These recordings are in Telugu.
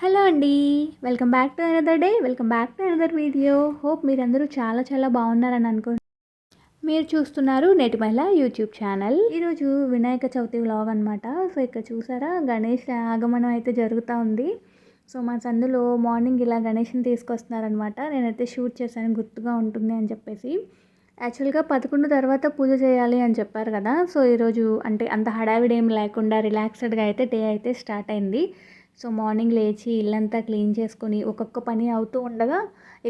హలో అండి. Welcome back to another day. Welcome back to another video. Hope మీరందరూ చాలా చాలా బాగున్నారని అనుకోండి మీరు చూస్తున్నారు నేటి మహిళ యూట్యూబ్ ఛానల్. ఈరోజు వినాయక చవితి వ్లాగ్ అనమాట సో ఇక్కడ చూసారా? గణేష్ ఆగమనం అయితే జరుగుతూ ఉంది. సో మా సందులో మార్నింగ్ ఇలా గణేష్ని తీసుకొస్తున్నారనమాట నేనైతే షూట్ చేశాను గుర్తుగా ఉంటుంది అని చెప్పేసి. యాక్చువల్గా పదకొండు తర్వాత పూజ చేయాలి అని చెప్పారు కదా. సో ఈరోజు అంటే అంత హడావిడి ఏం లేకుండా రిలాక్స్డ్గా అయితే డే అయితే స్టార్ట్ అయింది. సో మార్నింగ్ లేచి ఇల్లంతా క్లీన్ చేసుకొని ఒక్కొక్క పని అవుతూ ఉండగా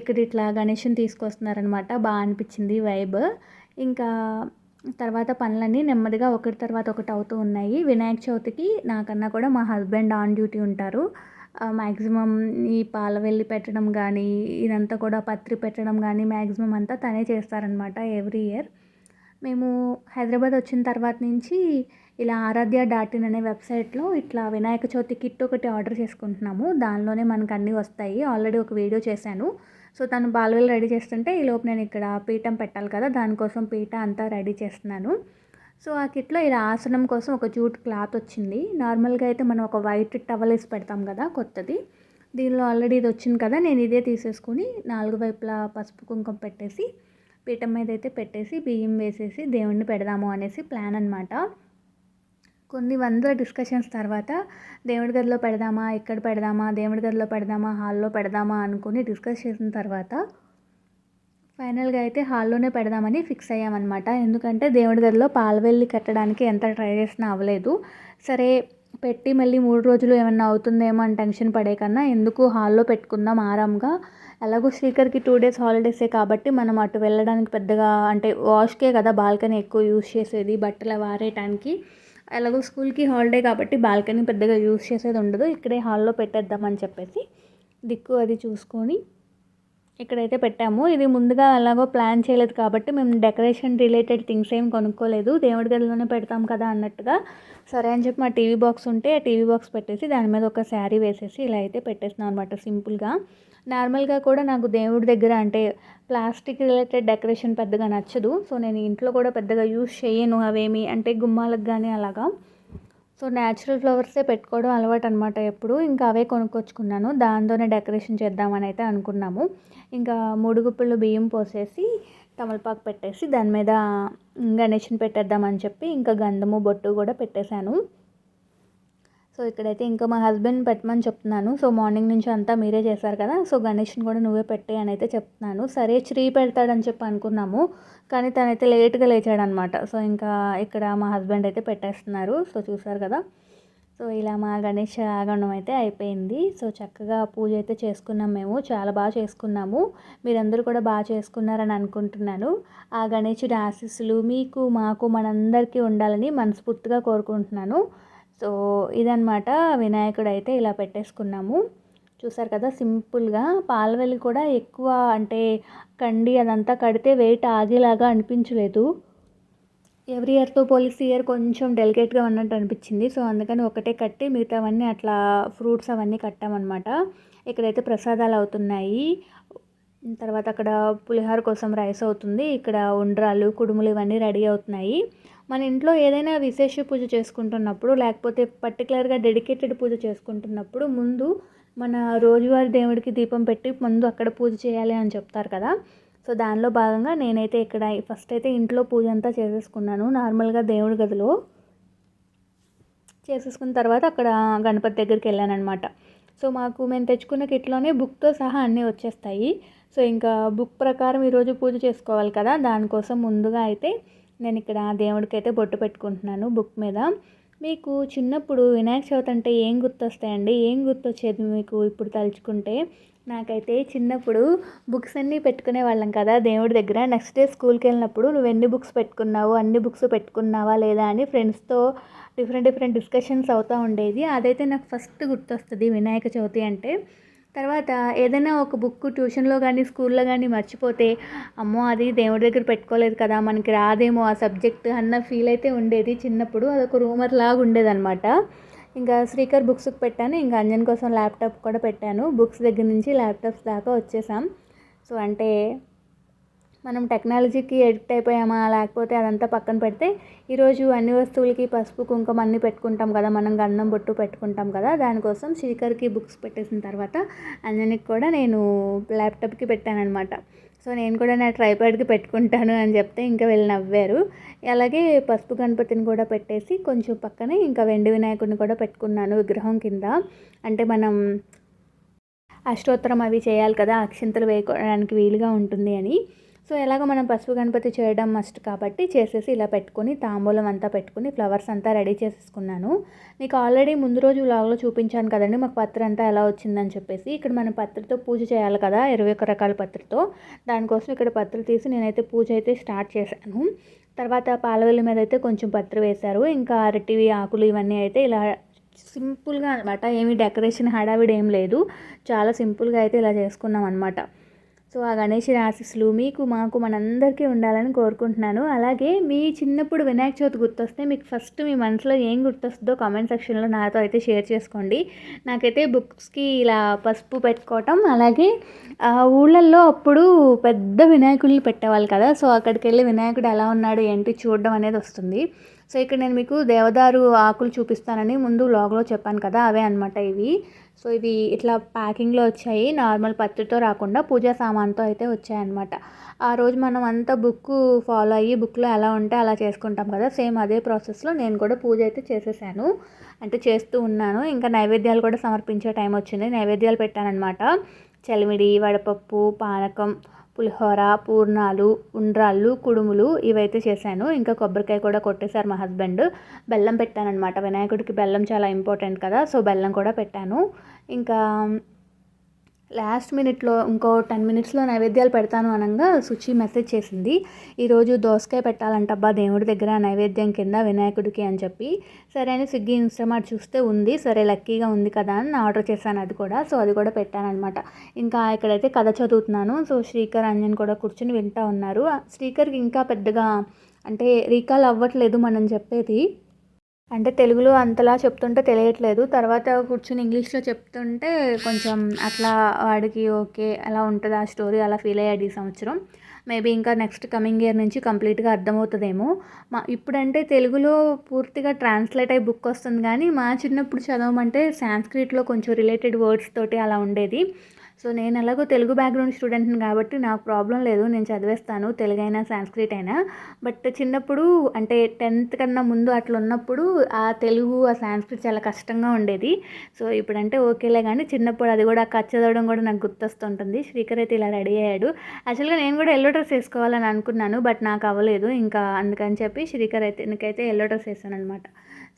ఇక్కడ ఇట్లా గణేష్ని తీసుకొస్తున్నారనమాట. బాగా అనిపించింది వైబ్. ఇంకా తర్వాత పనులన్నీ నెమ్మదిగా ఒకటి తర్వాత ఒకటి అవుతూ ఉన్నాయి. వినాయక చవితికి నాకన్నా కూడా మా హస్బెండ్ ఆన్ డ్యూటీ ఉంటారు. మ్యాక్సిమం ఈ పాల వెళ్ళి పెట్టడం కానీ ఇదంతా కూడా పత్రి పెట్టడం కానీ మ్యాక్సిమం అంతా తనే చేస్తారనమాట ఎవ్రీ ఇయర్. మేము హైదరాబాద్ వచ్చిన తర్వాత నుంచి ఇలా ఆరాధ్య డాట్ ఇన్ అనే వెబ్సైట్లో ఇట్లా వినాయక చవితి కిట్ ఒకటి ఆర్డర్ చేసుకుంటున్నాము. దానిలోనే మనకు అన్నీ వస్తాయి. ఆల్రెడీ ఒక వీడియో చేశాను. సో తను బాల్వెల్ రెడీ చేస్తుంటే ఈ నేను ఇక్కడ పీఠం పెట్టాలి కదా దానికోసం పీఠ అంతా రెడీ చేస్తున్నాను. సో ఆ కిట్లో ఇలా ఆసనం కోసం ఒక జూట్ క్లాత్ వచ్చింది. నార్మల్గా అయితే మనం ఒక వైట్ టవల్ వేసి పెడతాం కదా కొత్తది. దీనిలో ఆల్రెడీ ఇది వచ్చింది కదా నేను ఇదే తీసేసుకుని నాలుగు వైపులా పసుపు కుంకుమ పెట్టేసి పీఠం మీద అయితే పెట్టేసి బియ్యం వేసేసి దేవుణ్ణి పెడదాము అనేసి ప్లాన్ అనమాట కొన్ని వందల డిస్కషన్స్ తర్వాత దేవుడి గదిలో పెడదామా ఎక్కడ పెడదామా దేవుడి గదిలో పెడదామా హాల్లో పెడదామా అనుకుని డిస్కస్ చేసిన తర్వాత ఫైనల్గా అయితే హాల్లోనే పెడదామని ఫిక్స్ అయ్యామన్నమాట. ఎందుకంటే దేవుడి గదిలో పాలవెల్లి కట్టడానికి ఎంత ట్రై చేసినా అవ్వలేదు. సరే పెట్టి మళ్ళీ మూడు రోజులు ఏమన్నా అవుతుందేమో అని టెన్షన్ పడే కన్నా ఎందుకు హాల్లో పెట్టుకుందాం ఆరాంగా? ఎలాగో స్పీకర్కి టూ డేస్ హాలిడేసే కాబట్టి మనం అటు వెళ్ళడానికి పెద్దగా అంటే వాష్కే కదా బాల్కనీ ఎక్కువ యూస్ చేసేది బట్టలు వారేయటానికి ఎలాగో స్కూల్కి హాలిడే కాబట్టి బాల్కనీ పెద్దగా యూజ్ చేసేది ఉండదు. ఇక్కడే హాల్లో పెట్టేద్దామని చెప్పేసి దిక్కు అది చూసుకొని ఇక్కడైతే పెట్టాము. ఇది ముందుగా ఎలాగో ప్లాన్ చేయలేదు కాబట్టి మేము డెకరేషన్ రిలేటెడ్ థింగ్స్ ఏం కొనుక్కోలేదు. దేవుడి గదిలోనే పెడతాం కదా అన్నట్టుగా. సరే అని చెప్పి మా టీవీ బాక్స్ ఉంటే ఆ టీవీ బాక్స్ పెట్టేసి దాని మీద ఒక శారీ వేసేసి ఇలా అయితే పెట్టేసినాం అనమాట సింపుల్గా. నార్మల్గా కూడా నాకు దేవుడి దగ్గర అంటే ప్లాస్టిక్ రిలేటెడ్ డెకరేషన్ పెద్దగా నచ్చదు. సో నేను ఇంట్లో కూడా పెద్దగా యూస్ చేయను అవేమి అంటే గుమ్మాలకు కానీ అలాగా. సో న్యాచురల్ ఫ్లవర్సే పెట్టుకోవడం అలవాటు అనమాట ఎప్పుడు. ఇంకా అవే కొనుక్కొచ్చుకున్నాను. దాంతోనే డెకరేషన్ చేద్దామని అయితే అనుకున్నాము. ఇంకా మూడు గుప్పలు బియ్యం పోసేసి తమలపాకు పెట్టేసి దాని మీద గణేష్ని పెట్టేద్దామని చెప్పి ఇంకా గంధము బొట్టు కూడా పెట్టేశాను. సో ఇక్కడైతే ఇంకా మా హస్బెండ్ పెట్టమని చెప్తున్నాను. సో మార్నింగ్ నుంచి అంతా మీరే చేశారు కదా. సో గణేష్ని కూడా నువ్వే పెట్టే అని అయితే చెప్తున్నాను. సరే శ్రీ పెడతాడని చెప్పి అనుకున్నాము. కానీ తనైతే లేట్గా లేచాడనమాట. సో ఇంకా ఇక్కడ మా హస్బెండ్ అయితే పెట్టేస్తున్నారు. సో చూసారు కదా. సో ఇలా మా గణేష్ ఆగమనం అయితే అయిపోయింది. సో చక్కగా పూజ అయితే చేసుకున్నాం మేము. చాలా బాగా చేసుకున్నాము. మీరందరూ కూడా బాగా చేసుకున్నారని అనుకుంటున్నాను. ఆ గణేషుడి ఆశీస్సులు మీకు మాకు మనందరికీ ఉండాలని మనస్ఫూర్తిగా కోరుకుంటున్నాను. సో ఇదనమాట వినాయకుడు అయితే ఇలా పెట్టేసుకున్నాము. చూసారు కదా సింపుల్గా పాలవెల్లి కూడా ఎక్కువ అంటే కండి అదంతా కడితే వెయిట్ ఆగేలాగా అనిపించలేదు. ఎవ్రీ ఇయర్తో పోలిసి ఇయర్ కొంచెం డెలికేట్గా ఉన్నట్టు అనిపించింది. సో అందుకని ఒకటే కట్టి మిగతావన్నీ అట్లా ఫ్రూట్స్ అవన్నీ కట్టామన్నమాట. ఇక్కడైతే ప్రసాదాలు అవుతున్నాయి. తర్వాత అక్కడ పులిహోర కోసం రైస్ అవుతుంది. ఇక్కడ ఉండ్రాలు కుడుములు ఇవన్నీ రెడీ అవుతున్నాయి. మన ఇంట్లో ఏదైనా విశేష పూజ చేసుకుంటున్నప్పుడు లేకపోతే పర్టికులర్గా డెడికేటెడ్ పూజ చేసుకుంటున్నప్పుడు ముందు మన రోజువారి దేవుడికి దీపం పెట్టి ముందు అక్కడ పూజ చేయాలి అని చెప్తారు కదా. సో దానిలో భాగంగా నేనైతే ఇక్కడ ఫస్ట్ అయితే ఇంట్లో పూజ అంతా చేసేసుకున్నాను. నార్మల్గా దేవుడి గదిలో చేసేసుకున్న తర్వాత అక్కడ గణపతి దగ్గరికి వెళ్ళాను అనమాట సో మాకు మేము తెచ్చుకున్న కిట్లోనే బుక్తో సహా అన్నీ వచ్చేస్తాయి. సో ఇంకా బుక్ ప్రకారం ఈరోజు పూజ చేసుకోవాలి కదా. దానికోసం ముందుగా అయితే నేను ఇక్కడ దేవుడికైతే బొట్టు పెట్టుకుంటున్నాను బుక్ మీద. మీకు చిన్నప్పుడు వినాయక చవితి అంటే ఏం గుర్తొస్తాయండి? ఏం గుర్తొచ్చేది మీకు ఇప్పుడు తలుచుకుంటే? నాకైతే చిన్నప్పుడు బుక్స్ అన్నీ పెట్టుకునే వాళ్ళం కదా దేవుడి దగ్గర. నెక్స్ట్ డే స్కూల్కి వెళ్ళినప్పుడు నువ్వు ఎన్ని బుక్స్ పెట్టుకున్నావు? అన్ని బుక్స్ పెట్టుకున్నావా లేదా? అని ఫ్రెండ్స్తో డిఫరెంట్ డిఫరెంట్ డిస్కషన్స్ అవుతూ ఉండేది. అదైతే నాకు ఫస్ట్ గుర్తొస్తుంది వినాయక చవితి అంటే. తర్వాత ఏదైనా ఒక బుక్ ట్యూషన్లో కానీ స్కూల్లో కానీ మర్చిపోతే అమ్మో అది దేవుడి దగ్గర పెట్టుకోలేదు కదా మనకి రాదేమో ఆ సబ్జెక్ట్ అన్న ఫీల్ అయితే ఉండేది చిన్నప్పుడు. అదొక రూమర్ లాగా ఉండేదన్నమాట. ఇంకా శ్రీకర్ బుక్స్కి పెట్టాను. ఇంకా అంజన్ కోసం ల్యాప్టాప్ కూడా పెట్టాను. బుక్స్ దగ్గర నుంచి ల్యాప్టాప్స్ దాకా వచ్చేసాం. సో అంటే మనం టెక్నాలజీకి ఎడిక్ట్ అయిపోయామా? లేకపోతే అదంతా పక్కన పెడితే ఈరోజు అన్ని వస్తువులకి పసుపు కుంకుమ అన్నీ పెట్టుకుంటాం కదా? మనం గంధం బొట్టు పెట్టుకుంటాం కదా? దానికోసం శ్రీకర్కి బుక్స్ పెట్టేసిన తర్వాత అంజనికి కూడా నేను ల్యాప్టాప్కి పెట్టానమాట సో నేను కూడా నా ట్రైపాడ్కి పెట్టుకుంటాను అని చెప్తే ఇంకా వీళ్ళు నవ్వారు. అలాగే పసుపు గణపతిని కూడా పెట్టేసి కొంచెం పక్కనే ఇంకా వెండి వినాయకుడిని కూడా పెట్టుకున్నాను విగ్రహం కింద. అంటే మనం అష్టోత్తరం అవి చేయాలి కదా? అక్షింతలు వేయడానికి వీలుగా ఉంటుంది అని. సో ఎలాగో మనం పసుపు గణపతి చేయడం మస్ట్ కాబట్టి చేసేసి ఇలా పెట్టుకొని తాంబూలం అంతా పెట్టుకుని ఫ్లవర్స్ అంతా రెడీ చేసేసుకున్నాను. మీకు ఆల్రెడీ ముందు రోజు వ్లాగ్లో చూపించాను కదండి మాకు పత్ర అంతా ఎలా వచ్చిందని చెప్పేసి. ఇక్కడ మనం పత్రితో పూజ చేయాలి కదా ఇరవై ఒక రకాల పత్రితో. దానికోసం ఇక్కడ పత్రి తీసి నేనైతే పూజ అయితే స్టార్ట్ చేశాను. తర్వాత పాలవెల్లి మీద అయితే కొంచెం పత్రి వేశారు. ఇంకా అరటివి ఆకులు ఇవన్నీ అయితే ఇలా సింపుల్గా అనమాట. ఏమీ డెకరేషన్ హడావిడి ఏం లేదు. చాలా సింపుల్గా అయితే ఇలా చేసుకున్నాం అనమాట సో ఆ గణేష్ ఆశీస్సులు మీకు మాకు మనందరికీ ఉండాలని కోరుకుంటున్నాను. అలాగే మీ చిన్నప్పుడు వినాయక చవితి గుర్తొస్తే మీకు ఫస్ట్ మీ మనసులో ఏం గుర్తొస్తుందో కామెంట్ సెక్షన్లో నాతో అయితే షేర్ చేసుకోండి. నాకైతే బుక్స్కి ఇలా పసుపు పెట్టుకోవటం అలాగే ఊళ్ళల్లో అప్పుడు పెద్ద వినాయకుడిని పెట్టేవాళ్ళు కదా సో అక్కడికి వెళ్ళి వినాయకుడు ఎలా ఉన్నాడు ఏంటి చూడడం అనేది వస్తుంది. సో ఇక్కడ నేను మీకు దేవదారు ఆకులు చూపిస్తానని ముందు వ్లాగ్లో చెప్పాను కదా అవే అనమాట ఇవి. సో ఇవి ఇట్లా ప్యాకింగ్లో వచ్చాయి. నార్మల్ పత్రితో రాకుండా పూజా సామాన్తో అయితే వచ్చాయన్నమాట ఆ రోజు మనం అంతా బుక్ ఫాలో అయ్యి బుక్లో ఎలా ఉంటే అలా చేసుకుంటాం కదా సేమ్ అదే ప్రాసెస్లో నేను కూడా పూజ అయితే చేసేసాను. అంటే చేస్తూ ఉన్నాను. ఇంకా నైవేద్యాలు కూడా సమర్పించే టైం వచ్చింది. నైవేద్యాలు పెట్టానమాట చలిమిడి వడపప్పు పానకం పులిహోర పూర్ణాలు ఉండ్రాళ్ళు కుడుములు ఇవైతే చేశాను. ఇంకా కొబ్బరికాయ కూడా కొట్టేశారు మా హస్బెండ్. బెల్లం పెట్టానమాట వినాయకుడికి బెల్లం చాలా ఇంపార్టెంట్ కదా సో బెల్లం కూడా పెట్టాను. ఇంకా లాస్ట్ మినిట్లో ఇంకో టెన్ మినిట్స్లో నైవేద్యాలు పెడతాను అనగా సుచి మెసేజ్ చేసింది. ఈరోజు దోసకాయ పెట్టాలంటబ్బా దేవుడి దగ్గర నైవేద్యం కింద వినాయకుడికి అని చెప్పి. సరే అని స్విగ్గీ ఇన్స్టామార్ట్ చూస్తే ఉంది. సరే లక్కీగా ఉంది కదా అని ఆర్డర్ చేశాను అది కూడా. సో అది కూడా పెట్టానమాట ఇంకా ఇక్కడైతే కథ చదువుతున్నాను. సో శ్రీకర్ అంజన్ కూడా కూర్చుని వింటా ఉన్నారు. శ్రీకర్కి ఇంకా పెద్దగా అంటే రీకాల్ అవ్వట్లేదు మనం చెప్పేది. అంటే తెలుగులో అంతలా చెప్తుంటే తెలియట్లేదు. తర్వాత కూర్చుని ఇంగ్లీష్లో చెప్తుంటే కొంచెం అట్లా వాడికి ఓకే అలా ఉంటుంది ఆ స్టోరీ అలా ఫీల్ అయ్యాడు ఈ సంవత్సరం. మేబీ ఇంకా నెక్స్ట్ కమింగ్ ఇయర్ నుంచి కంప్లీట్గా అర్థమవుతుందేమో. మా ఇప్పుడంటే తెలుగులో పూర్తిగా ట్రాన్స్లేట్ అయ్యి బుక్ వస్తుంది కానీ మా చిన్నప్పుడు చదవమంటే సాంస్క్రిట్లో కొంచెం రిలేటెడ్ వర్డ్స్ తోటి అలా ఉండేది. సో నేను ఎలాగో తెలుగు బ్యాక్గ్రౌండ్ స్టూడెంట్ని కాబట్టి నాకు ప్రాబ్లం లేదు. నేను చదివేస్తాను. తెలుగు అయినా సాంస్క్రిట్ అయినా. బట్ చిన్నప్పుడు అంటే టెన్త్ కన్నా ముందు అట్లా ఉన్నప్పుడు ఆ తెలుగు ఆ సాంస్క్రిట్ చాలా కష్టంగా ఉండేది. సో ఇప్పుడంటే ఓకేలే కానీ చిన్నప్పుడు అది కూడా ఖర్చు చదవడం కూడా నాకు గుర్తొస్తుంటుంది. శ్రీకర్ అయితే ఇలా రెడీ అయ్యాడు. యాక్చువల్గా నేను కూడా ఎల్లో డ్రెస్ వేసుకోవాలని అనుకున్నాను బట్ నాకు అవ్వలేదు. ఇంకా అందుకని చెప్పి శ్రీకర్ అయితే ఎందుకైతే ఎల్లో డ్రెస్ వేసాను అనమాట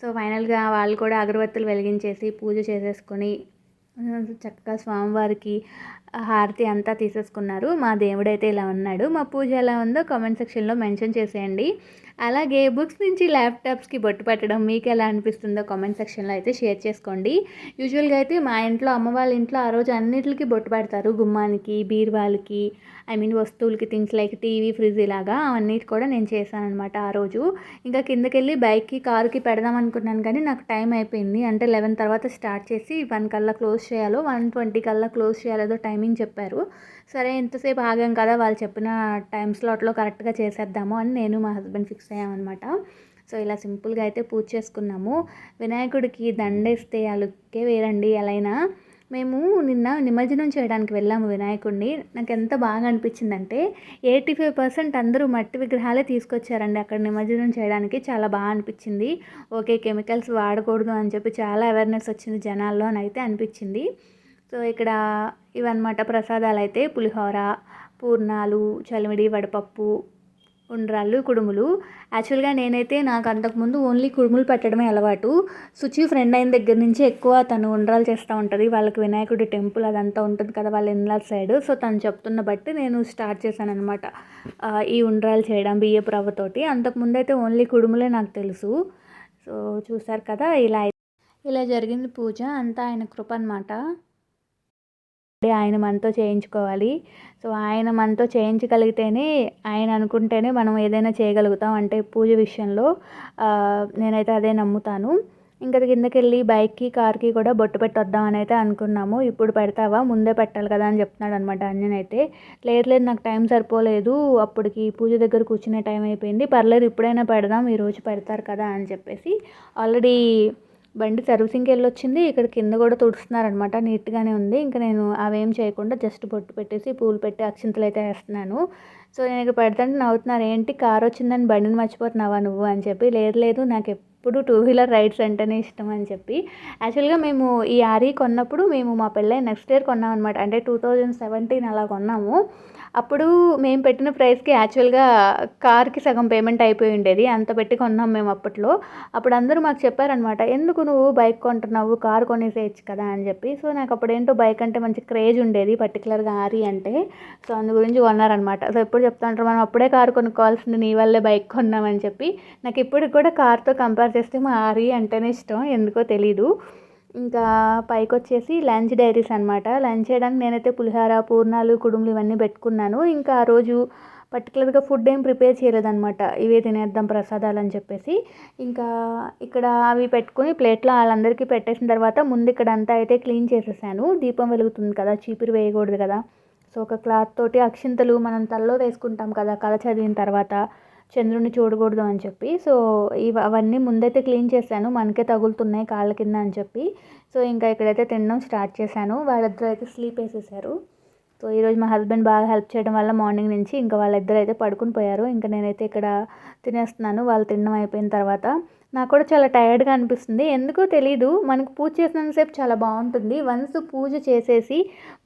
సో ఫైనల్గా వాళ్ళు కూడా అగరబత్తులు వెలిగించేసి పూజ చేసేసుకొని చక్కగా స్వామివారికి హారతి అంతా తీసేసుకున్నారు. మా దేవుడైతే ఇలా ఉన్నాడు. మా పూజ ఎలా ఉందో కామెంట్ సెక్షన్లో మెన్షన్ చేసేయండి. అలాగే బుక్స్ నుంచి ల్యాప్టాప్స్కి బొట్టు పెట్టడం మీకు ఎలా అనిపిస్తుందో కామెంట్ సెక్షన్లో అయితే షేర్ చేసుకోండి. యూజువల్గా అయితే మా ఇంట్లో అమ్మ వాళ్ళ ఇంట్లో ఆ రోజు అన్నిటికీ బొట్టు పెడతారు. గుమ్మానికి బీరువాలకి ఐ మీన్ వస్తువులకి థింగ్స్ లైక్ టీవీ ఫ్రిడ్జ్ ఇలాగా అవన్నిటి కూడా నేను చేశాను అనమాట ఆ రోజు. ఇంకా కిందకెళ్ళి బైక్కి కారుకి పెడదాం అనుకున్నాను కానీ నాకు టైం అయిపోయింది. అంటే లెవెన్ తర్వాత స్టార్ట్ చేసి వన్ కల్లా క్లోజ్ చేయాలో వన్ ట్వంటీ కల్లా క్లోజ్ చేయాలో టైమింగ్ చెప్పారు. సరే ఎంతసేపు ఆగాం కదా వాళ్ళు చెప్పిన టైం స్లాట్లో కరెక్ట్గా చేసేద్దాము అని నేను మా హస్బెండ్ ఫిక్స్ అయ్యామన్నమాట. సో ఇలా సింపుల్గా అయితే పూజ చేసుకున్నాము. వినాయకుడికి దండేస్తే ఆ లుక్కే వేరండి ఎలా అయినా. మేము నిన్న నిమజ్జనం చేయడానికి వెళ్ళాము వినాయకుడిని. నాకు ఎంత బాగా అనిపించిందంటే ఎయిటీ ఫైవ్ పర్సెంట్ అందరూ మట్టి విగ్రహాలే తీసుకొచ్చారండి. అక్కడ నిమజ్జనం చేయడానికి చాలా బాగా అనిపించింది. ఓకే కెమికల్స్ వాడకూడదు అని చెప్పి చాలా అవేర్నెస్ వచ్చింది జనాల్లో అని అయితే అనిపించింది. సో ఇక్కడ ఇవన్నమాట ప్రసాదాలు అయితే పులిహోర పూర్ణాలు చలిమిడి వడపప్పు ఉండ్రాళ్ళు కుడుములు. యాక్చువల్గా నేనైతే నాకు అంతకుముందు ఓన్లీ కుడుములు పెట్టడమే అలవాటు. సుచి ఫ్రెండ్ అయిన దగ్గర నుంచి ఎక్కువ తను ఉండ్రాలు చేస్తూ ఉంటుంది. వాళ్ళకి వినాయకుడి టెంపుల్ అదంతా ఉంటుంది కదా వాళ్ళ ఇన్లా సైడ్. సో తను చెప్తున్న బట్టి నేను స్టార్ట్ చేశాను అనమాట ఈ ఉండ్రాలు చేయడం బియ్యపు రవ్వతోటి అంతకుముందు అయితే ఓన్లీ కుడుములే నాకు తెలుసు. సో చూసారు కదా ఇలా ఇలా జరిగింది పూజ. అంతా ఆయన కృప అనమాట ఆయన మనతో చేయించుకోవాలి. సో ఆయన మనతో చేయించగలిగితేనే ఆయన అనుకుంటేనే మనం ఏదైనా చేయగలుగుతాం. అంటే పూజ విషయంలో నేనైతే అదే నమ్ముతాను. ఇంకా కిందకి వెళ్ళి బైక్కి కార్కి కూడా బొట్టు పెట్టొద్దాం అని అయితే అనుకున్నాము. ఇప్పుడు పెడతావా? ముందే పెట్టాలి కదా అని చెప్తున్నాడు అనమాట అంజన్ అయితే. లేదు లేదు నాకు టైం సరిపోలేదు. అప్పటికి పూజ దగ్గర కూర్చునే టైం అయిపోయింది. పర్లేదు ఇప్పుడైనా పెడదాం ఈరోజు పెడతారు కదా అని చెప్పేసి. ఆల్రెడీ బండి సర్వీసింగ్కి వెళ్ళొచ్చింది ఇక్కడ కింద కూడా తుడుస్తున్నారనమాట. నీట్గానే ఉంది. ఇంకా నేను అవేం చేయకుండా జస్ట్ బొట్టు పెట్టేసి పూలు పెట్టి అక్షింతలు అయితే వేస్తున్నాను. సో నేను ఇక్కడ పెడతాంటే నవ్వుతున్నారు. ఏంటి కార్ వచ్చిందని బండిని మర్చిపోతున్నావా నువ్వు? అని చెప్పి. లేదు లేదు. నాకు ఎప్పుడు టూ వీలర్ రైడ్స్ అంటేనే ఇష్టం అని చెప్పి. యాక్చువల్గా మేము ఈ ఆరీ కొన్నప్పుడు మేము మా పెళ్ళై నెక్స్ట్ ఇయర్ కొన్నాం అనమాట అంటే టూ థౌజండ్ సెవెంటీన్ అలా కొన్నాము. అప్పుడు మేము పెట్టిన ప్రైస్కి యాక్చువల్గా కార్కి సగం పేమెంట్ అయిపోయి ఉండేది. అంత పెట్టి కొన్నాం మేము అప్పట్లో. అప్పుడు అందరూ మాకు చెప్పారనమాట ఎందుకు నువ్వు బైక్ కొంటున్నావు కార్ కొనేసేయచ్చు కదా అని చెప్పి. సో నాకు అప్పుడు ఏంటో బైక్ అంటే మంచి క్రేజ్ ఉండేది పర్టికులర్గా ఆరి అంటే. సో అందు గురించి కొన్నారనమాట సో ఎప్పుడు చెప్తా ఉంటారు మనం అప్పుడే కారు కొనుక్కోవాల్సింది నీ వల్లే బైక్ కొన్నామని చెప్పి. నాకు ఇప్పటికి కూడా కార్తో కంపేర్ చేస్తే మా ఆరి అంటేనే ఇష్టం ఎందుకో తెలీదు. ఇంకా పైకి వచ్చేసి లంచ్ డైరీస్ అనమాట లంచ్ చేయడానికి నేనైతే పులిహార పూర్ణాలు కుడుములు ఇవన్నీ పెట్టుకున్నాను. ఇంకా ఆ రోజు పర్టికులర్గా ఫుడ్ ఏం ప్రిపేర్ చేయలేదన్నమాట. ఇవే తినేద్దాం ప్రసాదాలు అని చెప్పేసి. ఇంకా ఇక్కడ అవి పెట్టుకుని ప్లేట్లో వాళ్ళందరికీ పెట్టేసిన తర్వాత ముందు ఇక్కడ అంతా అయితే క్లీన్ చేసేసాను. దీపం వెలుగుతుంది కదా చీపురు వేయకూడదు కదా. సో ఒక క్లాత్ తోటి అక్షింతలు మనం తలలో వేసుకుంటాం కదా కథ చదివిన తర్వాత. చంద్రుని చూడకూడదు అని చెప్పి. సో ఇవి అవన్నీ ముందైతే క్లీన్ చేశాను. మనకే తగులుతున్నాయి కాళ్ళ కింద అని చెప్పి. సో ఇంకా ఇక్కడైతే తినడం స్టార్ట్ చేశాను. వాళ్ళిద్దరూ అయితే స్లీప్ వేసేసారు. సో ఈరోజు మా హస్బెండ్ బాగా హెల్ప్ చేయడం వల్ల మార్నింగ్ నుంచి ఇంకా వాళ్ళిద్దరు అయితే పడుకుని పోయారు. ఇంకా నేనైతే ఇక్కడ తినేస్తున్నాను. వాళ్ళు తినడం అయిపోయిన తర్వాత నాకు కూడా చాలా టైర్డ్గా అనిపిస్తుంది. ఎందుకో తెలీదు మనకు పూజ చేసినంతసేపు చాలా బాగుంటుంది. వన్స్ పూజ చేసేసి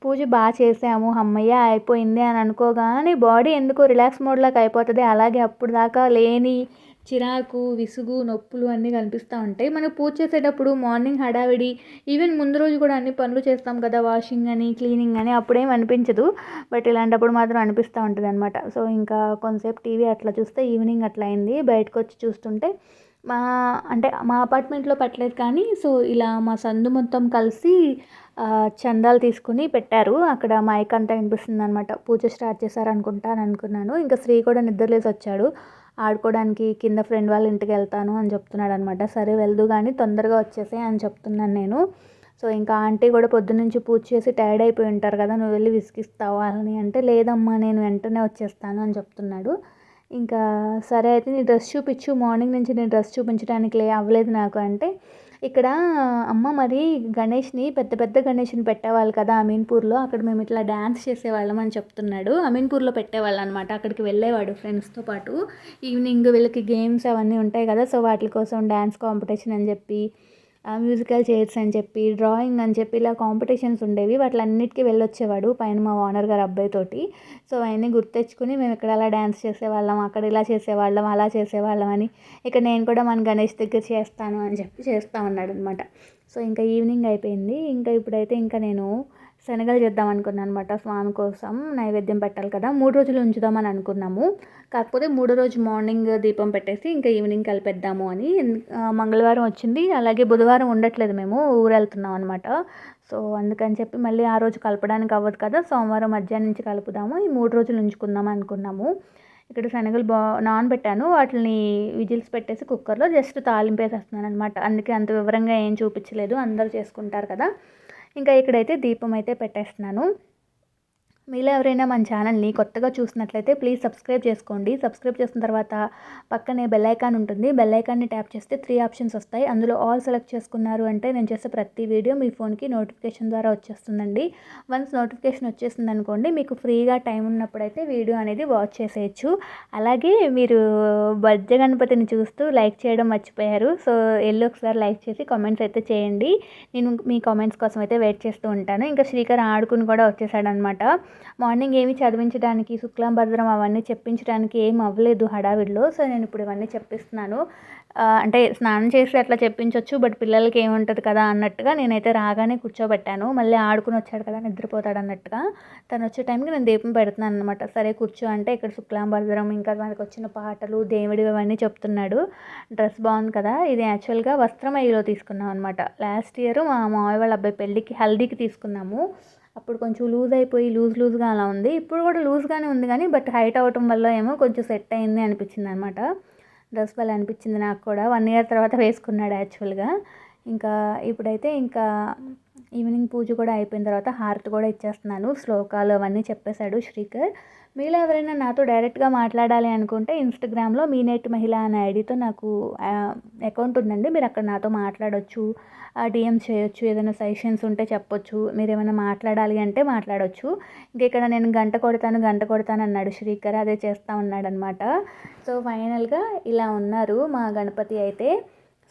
పూజ బాగా చేసాము అమ్మయ్య అయిపోయింది అని అనుకోగానే బాడీ ఎందుకో రిలాక్స్ మోడ్లోకి అయిపోతుంది. అలాగే అప్పుడు దాకా లేని చిరాకు విసుగు నొప్పులు అన్నీ కనిపిస్తూ ఉంటాయి. మనం పూజ చేసేటప్పుడు మార్నింగ్ హడావిడి ఈవెన్ ముందు రోజు కూడా అన్ని పనులు చేస్తాం కదా వాషింగ్ అని క్లీనింగ్ అని అప్పుడేం అనిపించదు. బట్ ఇలాంటప్పుడు మాత్రం అనిపిస్తూ ఉంటుంది అనమాట సో ఇంకా కొంతసేపు టీవీ అట్లా చూస్తే ఈవినింగ్ అట్లా అయింది. బయటకు వచ్చి చూస్తుంటే మా అంటే మా అపార్ట్మెంట్లో పెట్టలేదు కానీ సో ఇలా మా సందు మొత్తం కలిసి చందాలు తీసుకుని పెట్టారు. అక్కడ మైక్ అంతా వినిపిస్తుంది అనమాట పూజ స్టార్ట్ చేశారు అనుకుంటా అని అనుకున్నాను. ఇంకా శ్రీ కూడా నిద్రలేసి వచ్చాడు. ఆడుకోవడానికి కింద ఫ్రెండ్ వాళ్ళ ఇంటికి వెళ్తాను అని చెప్తున్నాడు అనమాట సరే వెళ్దు కానీ తొందరగా వచ్చేసే అని చెప్తున్నాను నేను. సో ఇంకా ఆంటీ కూడా పొద్దున్నుంచి పూజ చేసి టైర్డ్ అయిపోయి ఉంటారు కదా నువ్వు వెళ్ళి విసిగిస్తావు అని అంటే లేదమ్మా నేను వెంటనే వచ్చేస్తాను అని చెప్తున్నాడు. ఇంకా సరే అయితే నీ డ్రెస్ చూపించు మార్నింగ్ నుంచి నేను డ్రెస్ చూపించడానికి లే అవ్వలేదు నాకు అంటే ఇక్కడ అమ్మ మరి గణేష్ని పెద్ద పెద్ద గణేష్ని పెట్టేవాళ్ళు కదా అమీన్పూర్లో. అక్కడ మేము ఇట్లా డ్యాన్స్ చేసేవాళ్ళం అని చెప్తున్నాడు. అమీన్పూర్లో పెట్టేవాళ్ళు అనమాట అక్కడికి వెళ్ళేవాడు ఫ్రెండ్స్తో పాటు. ఈవినింగ్ వీళ్ళకి గేమ్స్ అవన్నీ ఉంటాయి కదా సో వాటి కోసం డ్యాన్స్ కాంపిటీషన్ అని చెప్పి మ్యూజికల్ చైర్స్ అని చెప్పి డ్రాయింగ్ అని చెప్పి ఇలా కాంపిటీషన్స్ ఉండేవి. వాటిలన్నిటికీ వెళ్ళొచ్చేవాడు పైన మా ఓనర్ గారు అబ్బాయితోటి సో అవన్నీ గుర్తెచ్చుకుని మేము ఇక్కడ అలా డ్యాన్స్ చేసేవాళ్ళం అక్కడ ఇలా చేసేవాళ్ళం అలా చేసేవాళ్ళం అని. ఇక నేను కూడా మన గణేష్ దగ్గర చేస్తాను అని చెప్పి చేస్తూ ఉన్నాడు అనమాట సో ఇంకా ఈవినింగ్ అయిపోయింది. ఇంకా ఇప్పుడైతే ఇంకా నేను శనగలు చేద్దాం అనుకున్నాను అనమాట స్వామి కోసం నైవేద్యం పెట్టాలి కదా. మూడు రోజులు ఉంచుదామని అనుకున్నాము. కాకపోతే మూడో రోజు మార్నింగ్ దీపం పెట్టేసి ఇంకా ఈవినింగ్ కలిపేద్దాము అని మంగళవారం వచ్చింది. అలాగే బుధవారం ఉండట్లేదు మేము ఊరు వెళ్తున్నాం అనమాట సో అందుకని చెప్పి మళ్ళీ ఆ రోజు కలపడానికి అవ్వదు కదా. సోమవారం మధ్యాహ్నం నుంచి కలుపుదాము. ఈ మూడు రోజులు ఉంచుకుందాం అనుకున్నాము. ఇక్కడ శనగలు బా నానబెట్టాను. వాటిని విజిల్స్ పెట్టేసి కుక్కర్లో జస్ట్ తాలింపేసేస్తున్నాను అనమాట అందుకే అంత వివరంగా ఏం చూపించలేదు. అందరూ చేసుకుంటారు కదా. ఇంకా ఇక్కడైతే దీపం అయితే పెట్టేస్తున్నాను. మీలో ఎవరైనా మన ఛానల్ని కొత్తగా చూసినట్లయితే ప్లీజ్ సబ్స్క్రైబ్ చేసుకోండి. సబ్స్క్రైబ్ చేసిన తర్వాత పక్కనే బెల్ ఐకాన్ ఉంటుంది. బెల్ ఐకాన్ని ట్యాప్ చేస్తే త్రీ ఆప్షన్స్ వస్తాయి. అందులో ఆల్ సెలెక్ట్ చేసుకున్నారు అంటే నేను చేసే ప్రతి వీడియో మీ ఫోన్కి నోటిఫికేషన్ ద్వారా వచ్చేస్తుందండి. వన్స్ నోటిఫికేషన్ వచ్చేసింది అనుకోండి మీకు ఫ్రీగా టైం ఉన్నప్పుడైతే వీడియో అనేది వాచ్ చేసేయచ్చు. అలాగే మీరు బజ్జ గణపతిని చూస్తూ లైక్ చేయడం మర్చిపోయారు. సో ఎల్లో ఒకసారి లైక్ చేసి కామెంట్స్ అయితే చేయండి. నేను మీ కామెంట్స్ కోసం అయితే వెయిట్ చేస్తూ ఉంటాను. ఇంకా శ్రీకర్ ఆడుకుని కూడా వచ్చేసాడనమాట. మార్నింగ్ ఏమి చదివించడానికి శుక్లాంభద్రం అవన్నీ చెప్పించడానికి ఏం అవ్వలేదు హడావిడిలో. సో నేను ఇప్పుడు ఇవన్నీ చెప్పిస్తున్నాను. అంటే స్నానం చేసి అట్లా చెప్పించవచ్చు బట్ పిల్లలకి ఏముంటుంది కదా అన్నట్టుగా నేనైతే రాగానే కూర్చోబెట్టాను. మళ్ళీ ఆడుకుని వచ్చాడు కదా నిద్రపోతాడు అన్నట్టుగా. తను వచ్చే టైంకి నేను దీపం పెడుతున్నాను అనమాట సరే కూర్చో అంటే ఇక్కడ శుక్లాంబరధరం ఇంకా మనకు వచ్చిన పాటలు దేవుడి అవన్నీ చెప్తున్నాడు. డ్రెస్ బాగుంది కదా ఇది యాక్చువల్గా వస్త్రమయ్యలో తీసుకున్నాం అనమాట లాస్ట్ ఇయర్ మా మామయ్య వాళ్ళ అబ్బాయి పెళ్ళికి హల్దీకి తీసుకున్నాము. అప్పుడు కొంచెం లూజ్ అయిపోయి లూజ్ లూజ్గా అలా ఉంది. ఇప్పుడు కూడా లూజ్గానే ఉంది కానీ బట్ హైట్ అవటం వల్ల ఏమో కొంచెం సెట్ అయింది అనిపించింది అనమాట డ్రెస్ వల్ల అనిపించింది నాకు కూడా. వన్ ఇయర్ తర్వాత వేసుకున్నాడు యాక్చువల్గా. ఇంకా ఇప్పుడైతే ఇంకా ఈవినింగ్ పూజ కూడా అయిపోయిన తర్వాత హారతి కూడా ఇచ్చేస్తున్నాను. శ్లోకాలు అవన్నీ చెప్పేశాడు శ్రీకర్. మీలో ఎవరైనా నాతో డైరెక్ట్గా మాట్లాడాలి అనుకుంటే ఇన్స్టాగ్రామ్లో మీ నెట్ మహిళ అనే ఐడితో నాకు అకౌంట్ ఉందండి. మీరు అక్కడ నాతో మాట్లాడవచ్చు డిఎం చేయొచ్చు ఏదైనా సజెషన్స్ ఉంటే చెప్పొచ్చు మీరు ఏమైనా మాట్లాడాలి అంటే మాట్లాడవచ్చు ఇంక ఇక్కడ నేను గంట కొడతాను గంట కొడతాను అన్నాడు శ్రీకర్ అదే చేస్తూ ఉన్నాడనమాట సో ఫైనల్గా ఇలా ఉన్నారు మా గణపతి అయితే.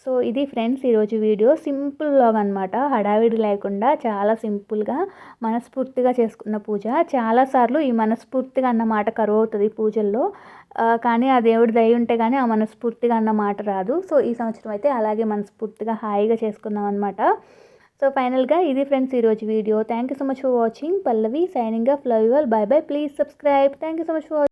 సో ఇది ఫ్రెండ్స్ ఈరోజు వీడియో. సింపుల్ లాగ్ అనమాట హడావిడి లేకుండా చాలా సింపుల్గా మనస్ఫూర్తిగా చేసుకున్న పూజ. చాలాసార్లు ఈ మనస్ఫూర్తిగా అన్నమాట కరువు అవుతుంది పూజల్లో. కానీ ఆ దేవుడి దయ ఉంటే కానీ ఆ మనస్ఫూర్తిగా అన్న మాట రాదు. సో ఈ సంవత్సరం అయితే అలాగే మనస్ఫూర్తిగా హాయిగా చేసుకుందాం అనమాట సో ఫైనల్గా ఇది ఫ్రెండ్స్ ఈరోజు video. Thank you so much for watching Pallavi signing off love you all bye bye please subscribe thank you so much for